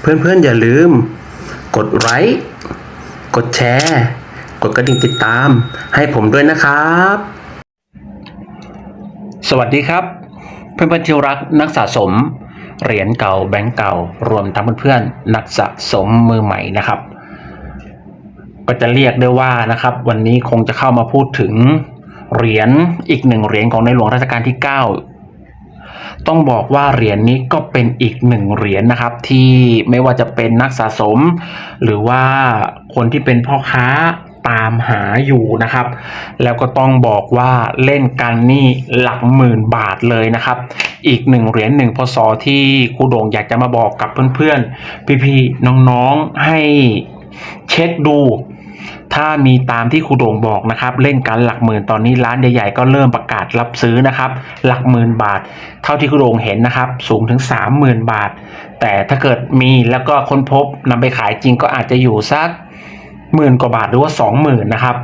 เพื่อนๆอย่าลืม กดไลค์กดแชร์ กดกระดิ่งติดตาม ให้ผมด้วยนะครับ สวัสดีครับ เพื่อนๆที่รักนักสะสม เหรียญเก่าแบงก์เก่า รวมทั้งเพื่อนๆนักสะสมมือใหม่นะครับ ก็จะเรียกได้ว่านะครับ วันนี้คงจะเข้ามาพูดถึงเหรียญอีกหนึ่งเหรียญของในหลวงรัชกาลที่ 9 ต้องบอกว่าเหรียญนี้ก็เป็นอีกหนึ่งเหรียญนะครับ ที่ไม่ว่าจะเป็นนักสะสม หรือว่าคนที่เป็นพ่อค้าตามหาอยู่นะครับ แล้วก็ต้องบอกว่าเล่นกันนี่หลักหมื่นบาทเลยนะครับ อีกหนึ่งเหรียญหนึ่งพศที่ครูโด่งอยากจะมาบอกกับเพื่อนๆ พี่ๆน้องๆให้เช็คดู ถ้ามีตามที่ครูโด่งบอกนะครับเล่นกันหลักหมื่นตอนนี้ร้านใหญ่ๆก็เริ่มประกาศรับซื้อนะครับหลักหมื่นบาท เท่าที่ครูโด่งเห็นนะครับสูงถึง 30,000 บาท แต่ถ้าเกิดมีแล้วก็ค้นพบนำไปขายจริงก็อาจจะอยู่สักหมื่นกว่าบาทหรือว่า 20,000นะครับ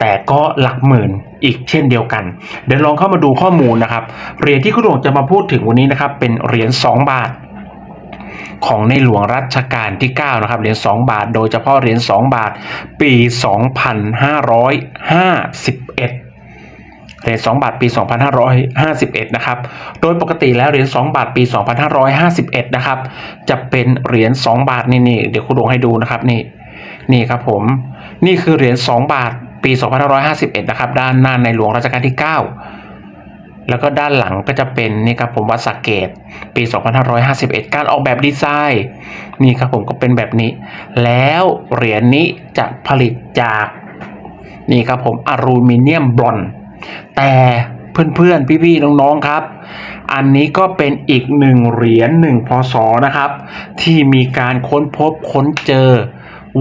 แต่ก็หลักหมื่นอีกเช่นเดียวกัน เดี๋ยวลองเข้ามาดูข้อมูลนะครับเหรียญที่ครูโด่งจะมาพูดถึงวันนี้นะครับเป็นเหรียญ2บาท ของในหลวงรัชกาลที่ 9 นะครับ เหรียญ 2 บาท โดยเฉพาะเหรียญ 2 บาท ปี 2551เหรียญ2บาทปี 2551 นะครับ โดยปกติแล้วเหรียญ2บาทปี 2551 นะครับ จะเป็นเหรียญ2บาทนี่นี่เดี๋ยวคุณลงให้ดูนะครับนี่นี่ครับผมนี่คือเหรียญ2บาทปี 2551 นะครับ ด้านหน้าในหลวงรัชกาลที่ 9 แล้วก็ด้านหลังก็จะเป็นนี่ครับผมวัดสระเกตปี 2551 การออกแบบดีไซน์นี่ครับผมก็เป็นแบบนี้ แล้วเหรียญนี้จะผลิตจากนี่ครับผมอลูมิเนียมบรอนแต่เพื่อนๆ พี่ๆ น้องๆ ครับ อันนี้ก็เป็นอีกหนึ่งเหรียญหนึ่งพศนะครับ ที่มีการค้นพบค้นเจอ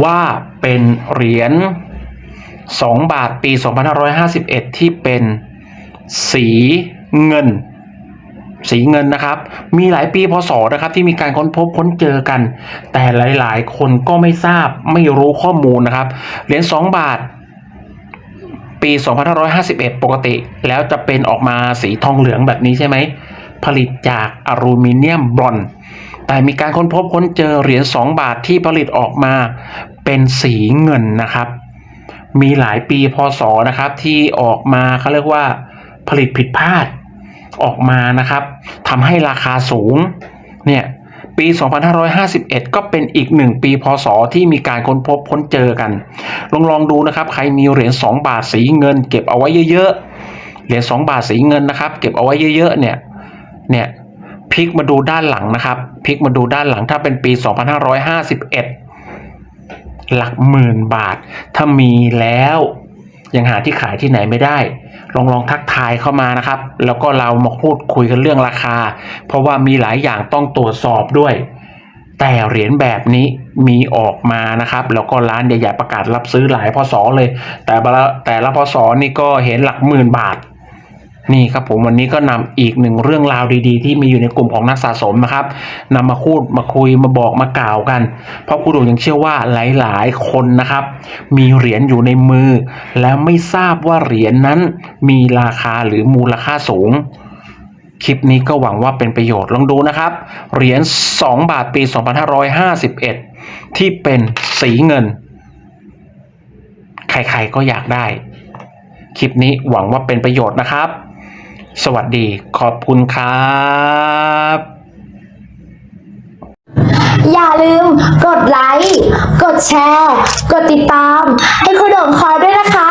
ว่าเป็นเหรียญ2บาทปี 2551 ที่เป็น สีเงิน สีเงินนะครับ มีหลายปีพศนะครับ ที่มีการค้นพบค้นเจอกัน แต่หลาย ๆ คนก็ไม่ทราบไม่รู้ข้อมูลนะครับเหรียญ2บาท ปี 2551 ปกติ แล้วจะเป็นออกมาสีทองเหลืองแบบนี้ใช่ไหมผลิตจากอลูมิเนียมบรอนแต่มีการค้นพบค้นเจอเหรียญ2บาทที่ผลิตออกมาเป็นสีเงินนะครับ มีหลายปีพศนะครับที่ออกมาเขาเรียกว่า ผลิตผิดพลาดออกมานะครับทำให้ราคาสูงเนี่ยปี 2551 ก็เป็นอีกหนึ่งปีพศที่มีการค้นพบค้นเจอกัน ลองลองดูนะครับ ใครมีเหรียญ2บาทสีเงิน เก็บเอาไว้เยอะๆ เหรียญ2บาทสีเงินนะครับ เก็บเอาไว้เยอะๆ เนี่ย เนี่ยพลิกมาดูด้านหลังนะครับพลิกมาดูด้านหลังถ้าเป็นปี 2551 หลักหมื่นบาท ถ้ามีแล้ว ยังหาที่ขายที่ไหนไม่ได้ ลองลองทักทายเข้ามานะครับ แล้วก็เรามาพูดคุยกันเรื่องราคา เพราะว่ามีหลายอย่างต้องตรวจสอบด้วย แต่เหรียญแบบนี้มีออกมานะครับ แล้วก็ร้านใหญ่ๆประกาศรับซื้อหลายพศเลย แต่แต่ละพศนี่ก็เห็นหลักหมื่นบาท นี่ครับผมวันนี้ก็นำอีกหนึ่งเรื่องราวดีๆ ที่มีอยู่ในกลุ่มของนักสะสมนะครับนำมาพูดมาคุยมาบอกมากล่าวกัน เพราะครูดูยังเชื่อว่าหลายๆ คนนะครับ มีเหรียญอยู่ในมือ แล้วไม่ทราบว่าเหรียญนั้นมีราคาหรือมูลค่าสูง คลิปนี้ก็หวังว่าเป็นประโยชน์ลองดูนะครับ เหรียญ2บาทปี 2551 ที่เป็นสีเงิน ใครๆก็อยากได้ คลิปนี้หวังว่าเป็นประโยชน์นะครับ สวัสดีขอบคุณครับ อย่าลืมกดไลค์ กดแชร์ กดติดตาม ให้คุณโด่งคอยด้วยนะคะ